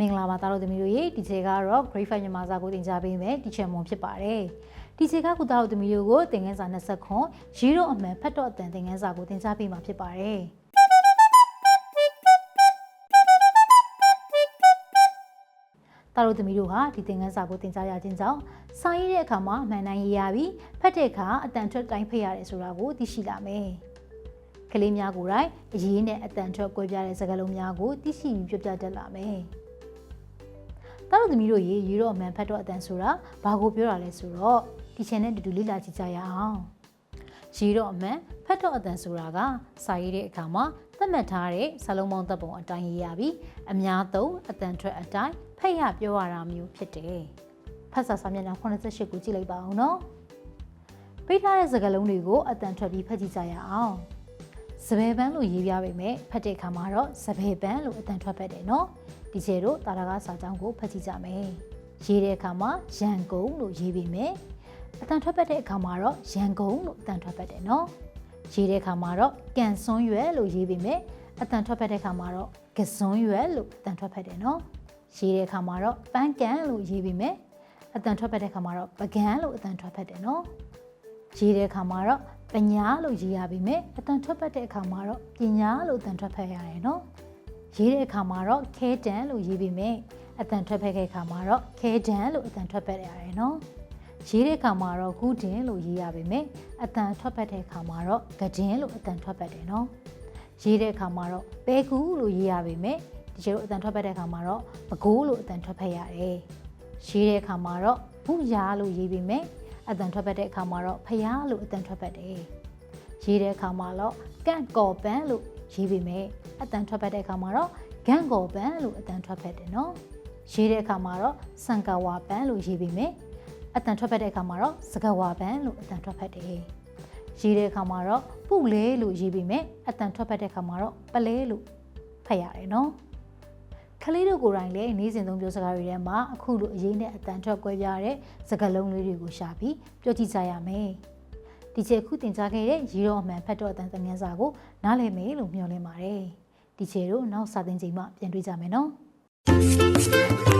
မင်္ဂလာပါသားတို့သမီးတို့ရေဒီချေကတော့ grade 5မြန်မာစာကိုသင်ကြားပေးမယ်တီချာမွန်ဖြစ်ပါတယ်ဒီချေကကုသားတို့သမီးတို့ကိုသင်ခန်းစာ20ခွန်ရီတော့အမှန်ဖတ်တော့အတန်သင်ခန်းစာကိုသင်ကြားပေးမှာဖြစ်ပါတယ်သားတို့သမီးတို့ဟာဒီသင်ခန်းစာကိုသင်ကြားရခြင်းကြောင့်စာရေးတဲ့အခါမှာအမှန်တမ်းရေးရပြီးဖတ်တဲ့အခါအတန်ထွက်တိုင်းဖတ်ရတယ်ဆိုတာကိုသိရှိလာမယ်ကလေးများကိုယ်တိုင်အရေးနဲ့အတန်ထွက်ကွဲပြားတဲ့စကားလုံးများကိုသိရှိပြီးပြပြတတ်လာမယ်။ တားတို့သမီးတို့ရေရေတော့အမှန်ဖတ်တော့အတန်ဆိုတာဘာကိုပြောတာလဲဆိုတော့ဒီ channel တူတူလေ့လာကြည့်ကြရအောင်။ရေတော့အမှန်ဖတ်တော့အတန်ဆိုတာကစာရေးတဲ့အခါမှာသတ်မှတ်ထားတဲ့စာလုံးပေါင်းသက်ပုံအတိုင်းရေးရပြီးအများသုံးအတန်ထွက်အတိုင်းဖတ်ရပြောရတာမျိုးဖြစ်တယ်။ဖတ်စာစာမျက်နှာ88ကိုကြည့်လိုက်ပါအောင်နော်။ပေးထားတဲ့စကားလုံးတွေကိုအတန်ထွက်ပြီးဖတ်ကြည့်ကြရအောင်။စပယ်ပန်းလို့ရေးပြပေးမယ်ဖတ်တဲ့အခါမှာတော့စပယ်ပန်းလို့အတန်ထွက်ဖတ်တယ်နော် ဒီကျဲတို့တာရကစာကြောင်းကိုဖတ်ကြည့်ကြမယ်ရေးတဲ့အခါမှာရန်ကုန်လို့ရေးပေးမယ်အတန်ထွက်ပတ်တဲ့အခါမှာတော့ရန်ကုန်လို့အတန်ထွက်ပတ်တယ်နော်ရေးတဲ့အခါမှာတော့ကန်စွန်းရွယ်လို့ရေးပေးမယ်အတန်ထွက်ပတ်တဲ့အခါမှာတော့ကစွန်းရွယ်လို့အတန်ထွက်ဖတ်တယ်နော်ရေးတဲ့အခါမှာတော့ပန်းကန်လို့ရေးပေးမယ်အတန်ထွက်ဖတ်တဲ့အခါမှာတော့ပကန်းလို့အတန်ထွက်ဖတ်တယ်နော်ရေးတဲ့အခါမှာတော့ပညာလို့ရေးရပါမယ်အတန်ထွက်ပတ်တဲ့အခါမှာတော့ပညာလို့အတန်ထွက်ဖတ်ရတယ်နော် ရေးတဲ့အခါမှာတော့ခဲတန်လို့ရေးပြီးမယ်အတန်ထွက်ဖက်တဲ့အခါမှာတော့ခဲတန်လို့အတန်ထွက်ဖက်ရတယ်နော်ရေးတဲ့အခါမှာတော့ဂူတင်လို့ရေးရပါမယ်အတန်ထွက်ဖက်တဲ့အခါမှာတော့ဂဒင်းလို့အတန်ထွက်ဖက်တယ်နော်ရေးတဲ့အခါမှာတော့ပဲကူလို့ရေးရပါမယ်ဒီကျတော့အတန်ထွက်ဖက်တဲ့အခါမှာတော့ပကိုးလို့အတန်ထွက်ဖက်ရတယ်ရေးတဲ့အခါမှာတော့ဘူးရာလို့ရေးပြီးမယ်အတန်ထွက်ဖက်တဲ့အခါမှာတော့ဖျားလို့အတန်ထွက်ဖက်တယ်ရေးတဲ့အခါမှာတော့ကန့်ကော်ပန်းလို့ရေးပြီးမယ် အတန်ထွက်ဖက်တဲ့အခါမှာတော့ဂန့်ကော်ပန်းလို့အတန်ထွက်ဖက်တယ်နော်ရေးတဲ့အခါမှာတော့စံကာဝါပန်းလို့ရေးပြီးမယ်အတန်ထွက်ဖက်တဲ့အခါမှာတော့စကဝါပန်းလို့အတန်ထွက်ဖက်တယ်ရေးတဲ့အခါမှာတော့ပုလဲလို့ရေးပြီးမယ်အတန်ထွက်ဖက်တဲ့အခါမှာတော့ပလဲလို့ဖတ်ရတယ်နော်ကလေးတို့ကိုယ်တိုင်လည်းနေ့စဉ်သုံးပြောစကားတွေထဲမှာအခုလိုအရေးနဲ့အတန်ထွက်ကွဲပြားတဲ့စကားလုံးလေးတွေကိုရှာပြီးပြောကြည့်ကြရမယ်။ဒီချက်ခုတင်ကြားခဲ့တဲ့ရီရောအမှန်ဖတ်တော့အတန်သင်ခန်းစာကိုနားလည်မယ်လို့မျှော်လင့်ပါတယ်။ ဒီချေတို့နောက်စာသင်ချိန်မှပြန်တွေ့ကြမယ်နော်။